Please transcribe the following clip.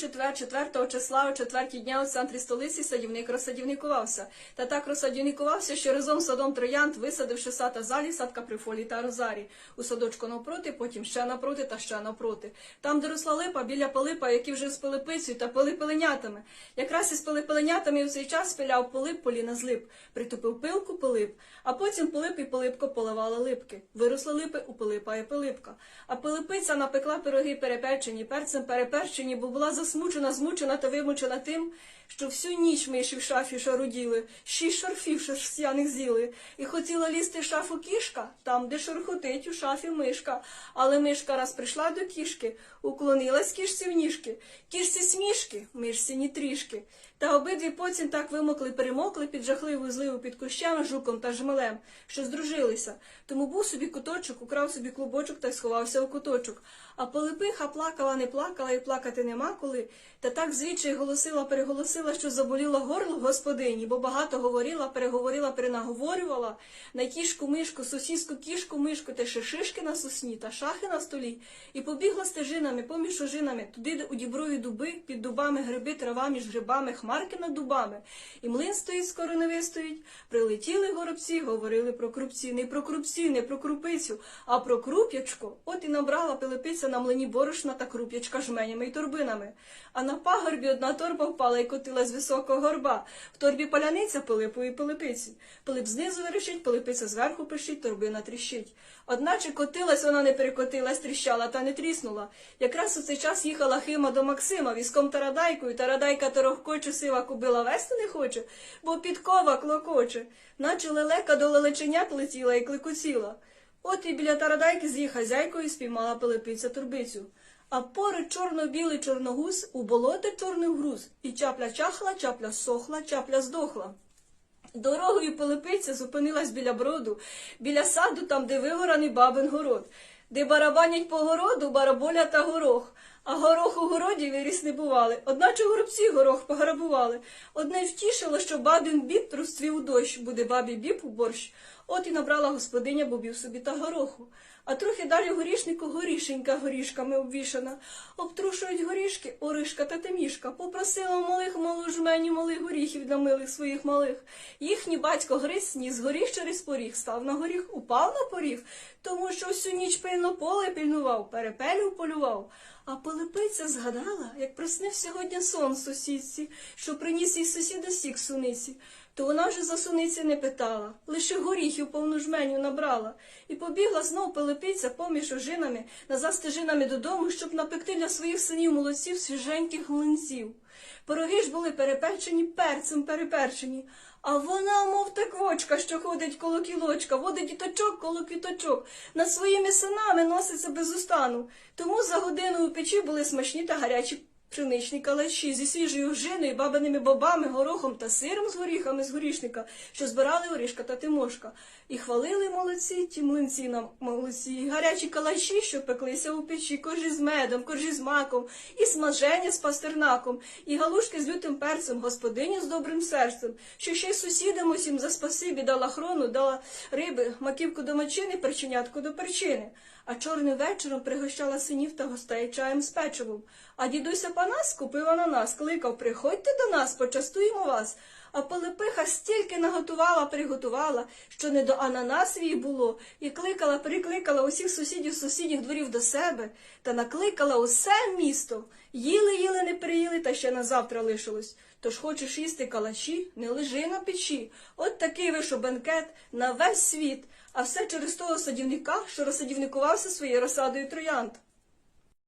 четвер, 4 числа, о четвертій дня у центрі столиці садівник розсадівникувався. Та так розсадівникувався, що разом з садом троянд, висадивши сад азалій, сад каприфолій та розарій. У садочку навпроти, потім ще навпроти та ще навпроти. Там, де росла липа, біля Пилипа, які вже з Пилипицею та пили пеленятами. Якраз із пилипеленятами в цей час пиляв Пилип поліна з лип. Притупив пилку Пилип, а потім Пилип і Пилипко поливали липки. Виросли липи у Пилипа і Пилипка. А Пилипиця напекла пироги перепечені, перцем переперчені, бо була засмучена, змучена та вимучена тим, що всю ніч миші в шафі шаруділи, шість шарфів шерстяних з'їли, і хотіла лізти в шафу кішка, там, де шурхотить у шафі мишка. Але мишка раз прийшла до кішки, уклонилась кішці в ніжки. Кішці смішки, мишці ні трішки. Та обидві потім так вимокли, перемокли під жахливу зливу під кущами, жуком та жмелем, що здружилися. Тому був собі куточок, украв собі клубочок та й сховався у куточок. А Пилипиха плакала, не плакала і плакати нема коли. Та так звідчай голосила, переголосила, що заболіло горло господині, бо багато говорила, переговорила, перенаговорювала на кішку, мишку, сусідську кішку, мишку, та ще шишки на сосні та шахи на столі. І побігла стежинами, поміж ожинами, туди у діброві дуби, під дубами гриби, трава між грибами, хмарки над дубами. І млин стоїть, скоро не вистоїть. Прилетіли горобці, говорили про крупці, не про крупці, не про крупицю, а про круп'ячко. От і набрала пилипиця на млині борошна та круп'ячка жменями й торбинами. А на пагорбі одна торба впала і котила з високого горба. В торбі паляниця Пилипу і Пилипиці. Пилип знизу верещить, Пилипиця зверху пищить, торбина тріщить. Одначе котилась вона не перекотилась, тріщала та не тріснула. Якраз у цей час їхала Хима до Максима візком тарадайкою, тарадайка торохкоче, сива кубила вести не хоче, бо підкова клокоче, наче лелека до лелеченят летіла і кликотіла. От і біля тарадайки з її хазяйкою спіймала Пилипиця турбицю. А поруч чорно-білий чорногуз у болоте чорний груз, і чапля чахла, чапля сохла, чапля здохла. Дорогою Пилипиця зупинилась біля броду, біля саду, там, де вигораний бабин город, де барабанять по городу бараболя та горох. А горох у городі виріс не бували. Одначе горобці горох пограбували. Одне втішило, що бабін біб розцвів у дощ, буде бабі біб у борщ. От і набрала господиня бобів собі та гороху. А трохи далі горішнику горішенька горішками обвішана. Обтрушують горішки, оришка та темішка. Попросила малих малу жменю малих горіхів для милих своїх малих. Їхній батько гриз сніс горіх через поріг, став на горіх, упав на поріг, тому що всю ніч пильно поле пильнував, перепелів полював. А Пилипиця згадала, як приснив сьогодні сон сусідці, що приніс їй сусіда сік суниці. То вона вже за суниці не питала, лише горіхів повну жменю набрала, і побігла знов Пилипиця поміж ожинами, назад стежинами додому, щоб напекти для своїх синів молодців свіженьких млинців. Пироги ж були перепечені перцем переперчені, а вона, мов таквочка, що ходить коло кілочка, водить діточок коло квіточок, над своїми синами носиться без устану. Тому за годину у печі були смачні та гарячі пшеничні калачі зі свіжою жиною, бабиними бобами, горохом та сиром з горіхами з горішника, що збирали Орішка та Тимошка. І хвалили молодці ті млинці нам молодці, гарячі калачі, що пеклися у печі, коржі з медом, коржі з маком, і смаження з пастернаком, і галушки з лютим перцем, господиня з добрим серцем, що ще й сусідам усім за спасибі дала хрону, дала риби, маківку до мочини, перченятку до перчини. А чорним вечором пригощала синів та гостей чаєм з печивом. А дідуся Панас купив ананас, кликав, приходьте до нас, почастуємо вас. А Пилипиха стільки наготувала, приготувала, що не до ананасів їй було, і кликала, прикликала усіх сусідів сусідніх дворів до себе, та накликала усе місто. Їли, їли, не приїли, та ще на завтра лишилось. Тож хочеш їсти калачі, не лежи на печі. От такий вийшов бенкет на весь світ, а все через того садівника, що розсадівникувався своєю розсадою троянд.